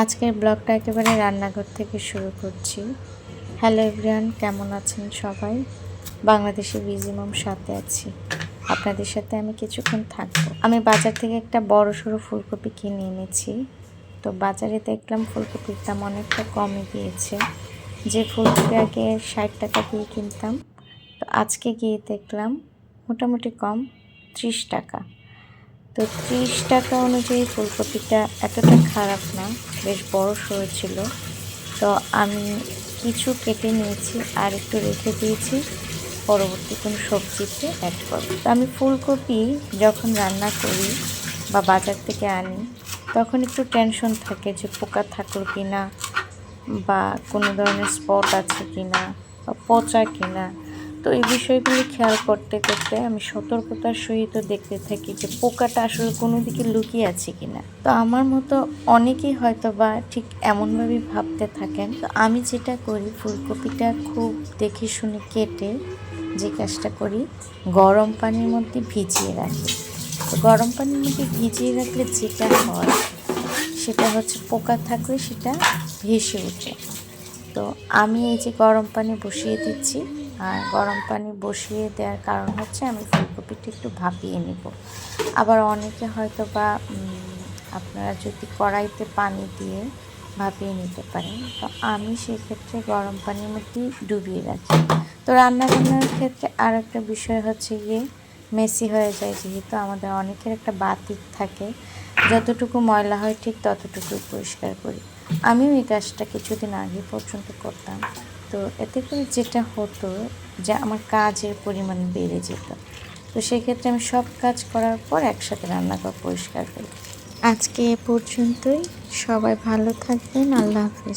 আজকের ব্লগটা একেবারে রান্নাঘর থেকে শুরু করছি। হ্যালো এভরিয়ান কেমন আছেন সবাই? বাংলাদেশে বিজিমম সাথে আছি। আপনাদের সাথে আমি কিছুক্ষণ থাকব। আমি বাজার থেকে একটা বড় সড়ো ফুলকপি কিনে এনেছি। তো বাজারে দেখলাম ফুলকপির দাম অনেকটা কমে গিয়েছে যে ফুলকপি আগে ষাট টাকা দিয়ে কিনতাম, তো আজকে গিয়ে দেখলাম মোটামুটি কম ত্রিশ টাকা। তো ত্রিশ টাকা অনুযায়ী ফুলকপিটা এতটা খারাপ না, বেশ বড় সড়ো ছিল তো আমি কিছু কেটে নিয়েছি আর একটু রেখে দিয়েছি। পরবর্তী কোনো সবজিতে অ্যাড করব। তো আমি ফুলকপি যখন রান্না করি বা বাজার থেকে আনি, তখন একটু টেনশন থাকে যে পোকা থাকল কি না বা কোনো ধরনের স্পট আছে কি না বা পচা কি না তো এই বিষয়গুলি খেয়াল করতে করতে আমি সতর্কতার সহিত দেখতে থাকি যে পোকাটা আসলে কোনো দিকে লুকিয়ে আছে কিনা। তো আমার মতো অনেকেই হয়তো বা ঠিক এমনভাবেই ভাবতে থাকেন। তো আমি যেটা করি, ফুলকপিটা খুব দেখে শুনে কেটে যে কাজটা করি, গরম পানির মধ্যে ভিজিয়ে রাখি। তো গরম পানির মধ্যে ভিজিয়ে রাখলে যেটা হয়, সেটা হচ্ছে পোকা থাকলে সেটা ভেসে ওঠে। তো আমি এই যে গরম পানি বসিয়ে দিচ্ছি আর গরম পানি বসিয়ে দেওয়ার কারণ হচ্ছে আমি ফুলকপিটা একটু ভাপিয়ে নিব। আবার অনেকে হয়তো বা আপনারা যদি কড়াইতে পানি দিয়ে ভাপিয়ে নিতে পারেন, তো আমি সেক্ষেত্রে গরম পানির মধ্যেই ডুবিয়ে রাখি। তো রান্না বান্নার ক্ষেত্রে আর একটা বিষয় হচ্ছে গিয়ে মেসি হয়ে যায় যেহেতু আমাদের অনেকের একটা বাতিক থাকে। যতটুকু ময়লা হয় ঠিক ততটুকুই পরিষ্কার করি। আমিও এই কাজটা কিছুদিন আগে পর্যন্ত করতাম। তো এতে করে যেটা হতো যে আমার কাজের পরিমাণ বেড়ে যেত। তো সেক্ষেত্রে আমি সব কাজ করার পর একসাথে রান্নাঘর পরিষ্কার করি। আজকে এ পর্যন্তই। সবাই ভালো থাকবেন। আল্লাহ হাফিজ।